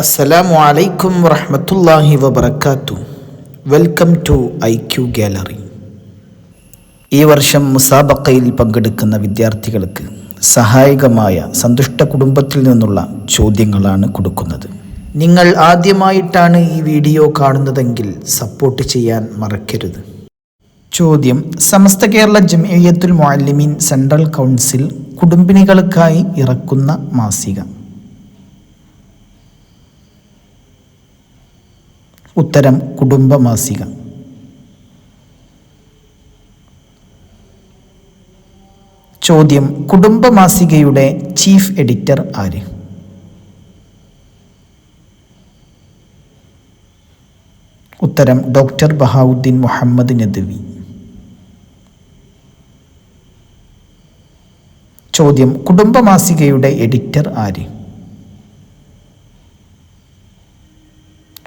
അസ്സലാമു അലൈക്കും വറഹമത്തല്ലാഹി വബർക്കാത്തു welcome to I Q gallery. ഈ വർഷം മുസാബക്കയിൽ പങ്കെടുക്കുന്ന വിദ്യാർത്ഥികൾക്ക് സഹായകമായ സന്തുഷ്ട കുടുംബത്തിൽ നിന്നുള്ള ചോദ്യങ്ങളാണ് കൊടുക്കുന്നത്. നിങ്ങൾ ആദ്യമായിട്ടാണ് ഈ വീഡിയോ കാണുന്നതെങ്കിൽ സപ്പോർട്ട് ചെയ്യാൻ മറക്കരുത്. ചോദ്യം സമസ്ത കേരള ജമിയത്തുൽ മുഅല്ലിമീൻ സെൻട്രൽ കൗൺസിൽ കുടുംബിനികൾക്കായി ഇറക്കുന്ന മാസിക. ഉത്തരം കുടുംബമാസിക. ചോദ്യം കുടുംബമാസികയുടെ ചീഫ് എഡിറ്റർ ആര്? ഉത്തരം ഡോക്ടർ ബഹാവുദ്ദീൻ മുഹമ്മദ് നദ്വി. ചോദ്യം കുടുംബമാസികയുടെ എഡിറ്റർ ആര്?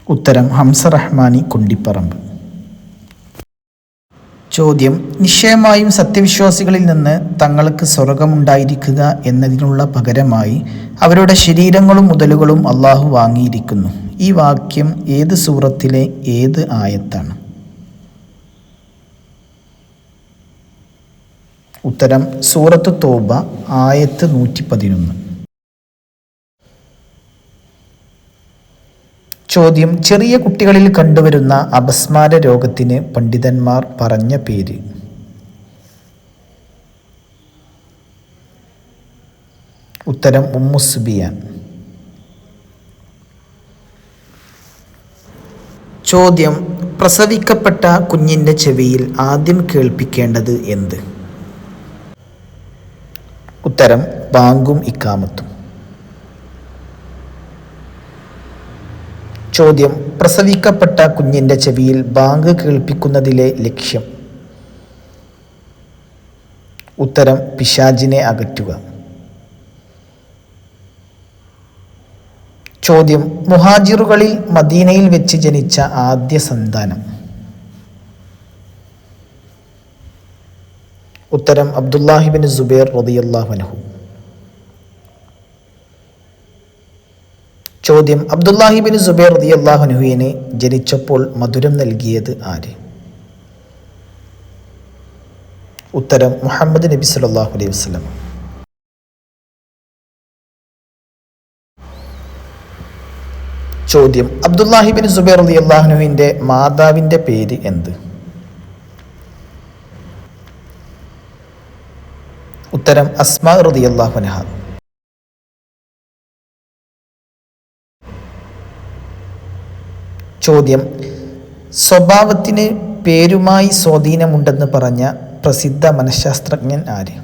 ഉത്തരം ഹംസ റഹ്മാനി കുണ്ടിപ്പറമ്പ്. ചോദ്യം നിശ്ചയമായും സത്യവിശ്വാസികളിൽ നിന്ന് തങ്ങൾക്ക് സ്വർഗമുണ്ടായിരിക്കുക എന്നതിനുള്ള പകരമായി അവരുടെ ശരീരങ്ങളും മുതലുകളും അള്ളാഹു വാങ്ങിയിരിക്കുന്നു. ഈ വാക്യം ഏത് സൂറത്തിലെ ഏത് ആയത്താണ്? ഉത്തരം സൂറത്ത് തോബ ആയത്ത് നൂറ്റി പതിനൊന്ന് ചോദ്യം ചെറിയ കുട്ടികളിൽ കണ്ടുവരുന്ന അപസ്മാര രോഗത്തിന് പണ്ഡിതന്മാർ പറഞ്ഞ പേര്. ഉത്തരം ഉമ്മുസുബിയാൻ ചോദ്യം പ്രസവിക്കപ്പെട്ട കുഞ്ഞിന്റെ ചെവിയിൽ ആദ്യം കേൾപ്പിക്കേണ്ടത് എന്ത്? ഉത്തരം ബാങ്കും ഇക്കാമത്തും. ചോദ്യം പ്രസവിക്കപ്പെട്ട കുഞ്ഞിന്റെ ചെവിയിൽ ബാങ്ക് കേൾപ്പിക്കുന്നതിലെ ലക്ഷ്യം. ഉത്തരം പിശാജിനെ അകറ്റുക. ചോദ്യം മുഹാജിറുകളിൽ മദീനയിൽ വെച്ച് ജനിച്ച ആദ്യ സന്താനം. ഉത്തരം അബ്ദുല്ലാഹിബിൻ സുബൈർ റതിയല്ലാഹുനഹു ചോദ്യം അബ്ദുല്ലാഹിബിൻ സുബൈർ അള്ളാഹുനുഹുവിനെ ജനിച്ചപ്പോൾ മധുരം നൽകിയത് ആര്? ഉത്തരം മുഹമ്മദ് നബി സല്ലാഹു അലൈഹി വസ്ലം ചോദ്യം അബ്ദുല്ലാഹിബിൻ സുബൈർ അലി അള്ളാഹുനുവിന്റെ മാതാവിന്റെ പേര് എന്ത്? ഉത്തരം അസ്മാ റതി അള്ളാഹുനഹ ചോദ്യം. സ്വഭാവത്തിന് പേരുമായി സ്വാധീനമുണ്ടെന്ന് പറഞ്ഞ പ്രസിദ്ധ മനഃശാസ്ത്രജ്ഞൻ ആര്?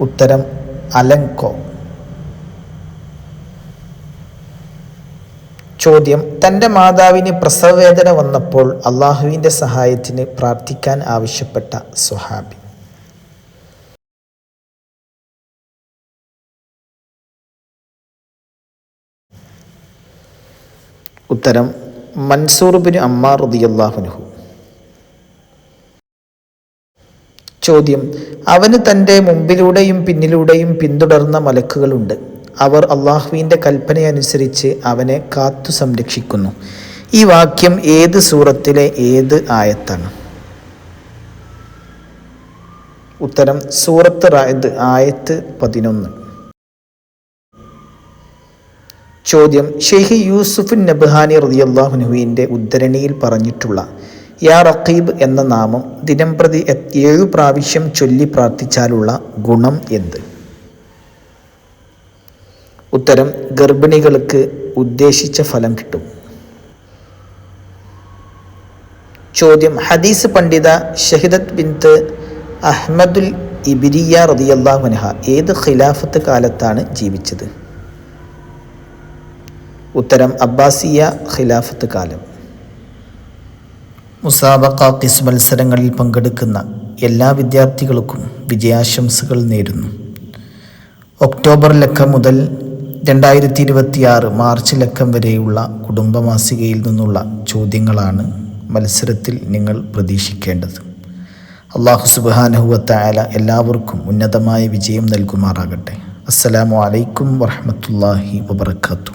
ഉത്തരം അലങ്കോ ചോദ്യം തന്റെ മാതാവിന് പ്രസവവേദന വന്നപ്പോൾ അള്ളാഹുവിന്റെ സഹായത്തിന് പ്രാർത്ഥിക്കാൻ ആവശ്യപ്പെട്ട സ്വഹാബി. ഉത്തരം മൻസൂർ ബിൻ അമ്മാർ റതിയല്ലാഹുനുഹു ചോദ്യം അവന് തന്റെ മുമ്പിലൂടെയും പിന്നിലൂടെയും പിന്തുടർന്ന മലക്കുകളുണ്ട്. അവർ അള്ളാഹുവിന്റെ കൽപ്പനയനുസരിച്ച് അവനെ കാത്തു സംരക്ഷിക്കുന്നു. ഈ വാക്യം ഏത് സൂറത്തിലെ ഏത് ആയത്താണ്? ഉത്തരം സൂറത്ത് റായത് ആയത്ത് പതിനൊന്ന്. ചോദ്യം ഷെയ്ഖ് യൂസുഫിൻ നബ്ഹാനി റതിയല്ലാഹുനുവിന്റെ ഉദ്ധരണിയിൽ പറഞ്ഞിട്ടുള്ള യാ റഖീബ് എന്ന നാമം ദിനം പ്രതി ഏഴു പ്രാവശ്യം ചൊല്ലി പ്രാർത്ഥിച്ചാലുള്ള ഗുണം എന്ത്? ഉത്തരം ഗർഭിണികൾക്ക് ഉദ്ദേശിച്ച ഫലം കിട്ടും. ചോദ്യം ഹദീസ് പണ്ഡിത ഷഹിദത്ത് ബിന്ത് അഹ്മദുൽ ഇബിരിയ റതിയല്ലാഹുനഹ ഏത് ഖിലാഫത്ത് കാലത്താണ് ജീവിച്ചത്? ഉത്തരം അബ്ബാസിയ ഖിലാഫത്ത് കാലം. മുസാബക്ക കിസ് മത്സരങ്ങളിൽ പങ്കെടുക്കുന്ന എല്ലാ വിദ്യാർത്ഥികൾക്കും വിജയാശംസകൾ നേരുന്നു. ഒക്ടോബർ ലക്കം മുതൽ രണ്ടായിരത്തി ഇരുപത്തിയാറ് മാർച്ച് ലക്കം വരെയുള്ള കുടുംബമാസികയിൽ നിന്നുള്ള ചോദ്യങ്ങളാണ് മത്സരത്തിൽ നിങ്ങൾ പ്രതീക്ഷിക്കേണ്ടത്. അള്ളാഹു സുബാനഹുവത്തായാല എല്ലാവർക്കും ഉന്നതമായ വിജയം നൽകുമാറാകട്ടെ. അസ്സലാമു അലൈക്കും വറഹമത്തല്ലാഹി വബർക്കാത്തു